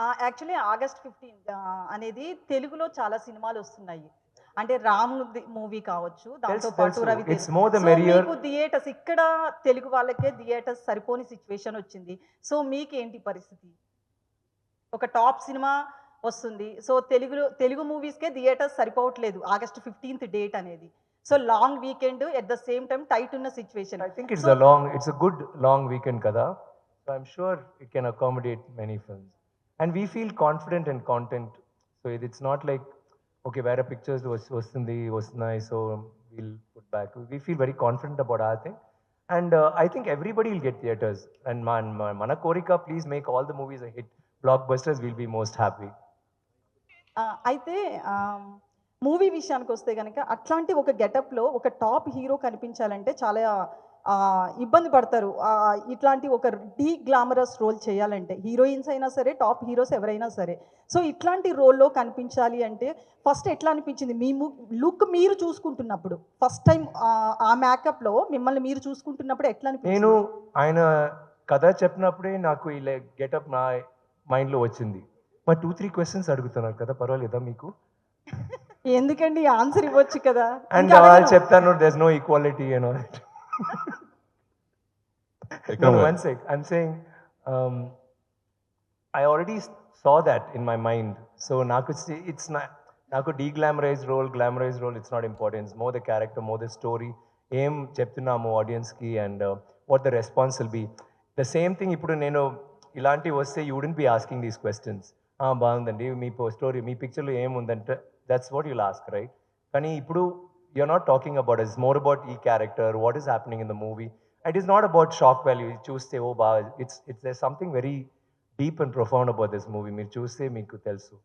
Actually August fifteenth అనేది తెలుగులో చాలా సినిమాలు వస్తున్నాయి. అంటే రామ్ మూవీ కావచ్చు దాంతో పాటు. రవి. మీకు థియేటర్స్ ఇక్కడ తెలుగు వాళ్ళకే థియేటర్స్ సరిపోని సిచ్యువేషన్ వచ్చింది. సో మీకేంటి పరిస్థితి? ఒక టాప్ సినిమా వస్తుంది. సో తెలుగులో తెలుగు మూవీస్కే థియేటర్స్ సరిపోవట్లేదు ఆగస్ట్ ఫిఫ్టీన్త్ డేట్ అనేది. So long weekend at the same time tight ఉన్న situation I think it's So- a long, it's a good long weekend kada. So I'm sure it can and we feel confident and content so ఇది it's not like okay వేరే pictures వస్తుంది వస్తున్నాయి so we'll put back we feel very confident about a thing and I think everybody will get theatres and మా మన కోరిక please make all the movies hit blockbusters will be most happy అయితే um, movie విషయానికి వస్తే కనుక అట్లాంటి ఒక గెటప్లో ఒక టాప్ హీరో కనిపించాలంటే చాలా ఇబ్బంది పడతారు. ఇట్లాంటి ఒక డీ గ్లామరస్ రోల్ చేయాలంటే హీరోయిన్స్ అయినా సరే టాప్ హీరోస్ ఎవరైనా సరే. సో ఇట్లాంటి రోల్లో కనిపించాలి అంటే ఫస్ట్ ఎట్లా అనిపించింది? మీ లుక్ మీరు చూసుకుంటున్నప్పుడు ఫస్ట్ టైం ఆ మేకప్లో మిమ్మల్ని మీరు చూసుకుంటున్నప్పుడు ఎట్లా నేను ఆయన కథ చెప్పినప్పుడే నాకు ఇలా గెటప్ నా మైండ్లో వచ్చింది. మరి టూ త్రీ క్వశ్చన్స్ అడుగుతున్నారు కదా పర్వాలేదా మీకు? ఎందుకండి? ఆన్సర్ ఇవ్వచ్చు కదా. అండ్ వాళ్ళు. చెప్తాను equality and all that. no, no, one sec. I'm saying um, I already s- saw that in my mind. So నాకు it's- it's not నాకు deglamorise role glamorise role it's not importance more the character more the story ఏం చెప్తున్నాము ఆడియన్స్కి and what the response will be the same thing ఇప్పుడు నేను ఇలాంటివి వస్తే you wouldn't be asking these questions బాగుందండి మీ story మీ పిక్చర్లో ఏముందంటే that's what you'll ask right కానీ ఇప్పుడు you're not talking about it's more about ఈ character what is happening in the movie it is not about shock value చూస్తే ఓ బాగా it's it's something very deep and profound about this movie మీరు చూస్తే మీకు తెలుసు